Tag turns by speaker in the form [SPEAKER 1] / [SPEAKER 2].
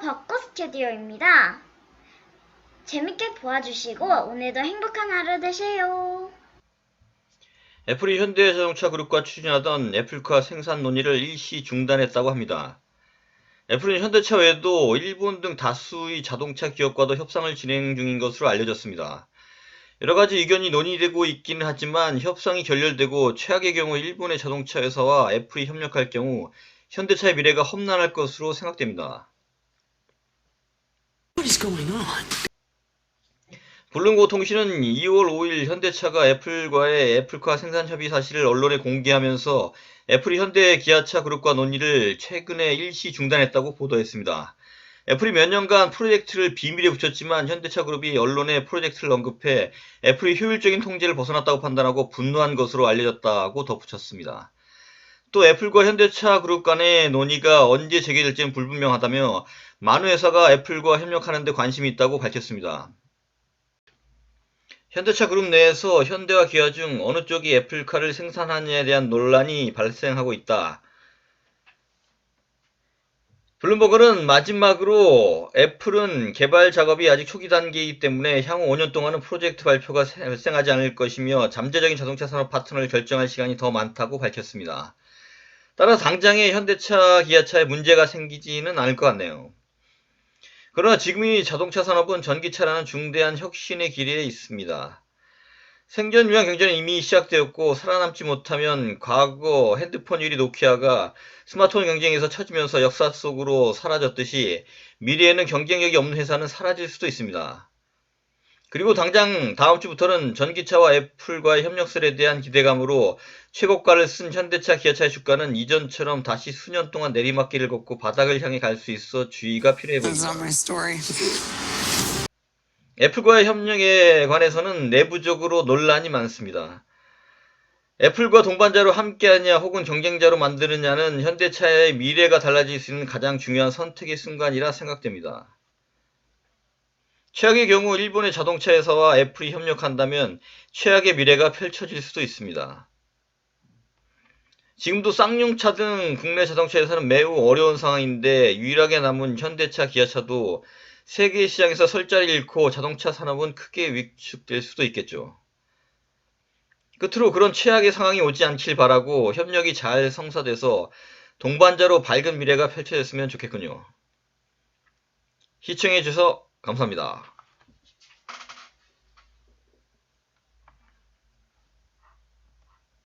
[SPEAKER 1] 벚꽃 스튜디오입니다. 재밌게 보아주시고 오늘도 행복한 하루 되세요.
[SPEAKER 2] 애플이 현대자동차 그룹과 추진하던 애플카 생산 논의를 일시 중단했다고 합니다. 애플은 현대차 외에도 일본 등 다수의 자동차 기업과도 협상을 진행 중인 것으로 알려졌습니다. 여러 가지 의견이 논의되고 있기는 하지만 협상이 결렬되고 최악의 경우 일본의 자동차 회사와 애플이 협력할 경우 현대차의 미래가 험난할 것으로 생각됩니다.
[SPEAKER 3] What is going on?
[SPEAKER 2] 블룸고 통신은 2월 5일 현대차가 애플과의 애플카 생산 협의 사실을 언론에 공개하면서 애플이 현대 기아차 그룹과 논의를 최근에 일시 중단했다고 보도했습니다. 애플이 몇 년간 프로젝트를 비밀에 붙였지만 현대차 그룹이 언론에 프로젝트를 언급해 애플이 효율적인 통제를 벗어났다고 판단하고 분노한 것으로 알려졌다고 덧붙였습니다. 또 애플과 현대차 그룹 간의 논의가 언제 재개될지는 불분명하다며 많은 회사가 애플과 협력하는 데 관심이 있다고 밝혔습니다. 현대차 그룹 내에서 현대와 기아 중 어느 쪽이 애플카를 생산하느냐에 대한 논란이 발생하고 있다. 블룸버그는 마지막으로 애플은 개발 작업이 아직 초기 단계이기 때문에 향후 5년 동안은 프로젝트 발표가 발생하지 않을 것이며 잠재적인 자동차 산업 파트너를 결정할 시간이 더 많다고 밝혔습니다. 따라 당장에 현대차, 기아차에 문제가 생기지는 않을 것 같네요. 그러나 지금의 자동차 산업은 전기차라는 중대한 혁신의 길에 있습니다. 생존 위한 경쟁은 이미 시작되었고 살아남지 못하면 과거 핸드폰 1위 노키아가 스마트폰 경쟁에서 처지면서 역사 속으로 사라졌듯이 미래에는 경쟁력이 없는 회사는 사라질 수도 있습니다. 그리고 당장 다음 주부터는 전기차와 애플과의 협력설에 대한 기대감으로 최고가를 쓴 현대차, 기아차의 주가는 이전처럼 다시 수년 동안 내리막길을 걷고 바닥을 향해 갈 수 있어 주의가 필요해 보입니다. 애플과의 협력에 관해서는 내부적으로 논란이 많습니다. 애플과 동반자로 함께하냐 혹은 경쟁자로 만드느냐는 현대차의 미래가 달라질 수 있는 가장 중요한 선택의 순간이라 생각됩니다. 최악의 경우 일본의 자동차 회사와 애플이 협력한다면 최악의 미래가 펼쳐질 수도 있습니다. 지금도 쌍용차 등 국내 자동차 회사는 매우 어려운 상황인데 유일하게 남은 현대차, 기아차도 세계 시장에서 설 자리를 잃고 자동차 산업은 크게 위축될 수도 있겠죠. 끝으로 그런 최악의 상황이 오지 않길 바라고 협력이 잘 성사돼서 동반자로 밝은 미래가 펼쳐졌으면 좋겠군요. 시청해주셔서 감사합니다.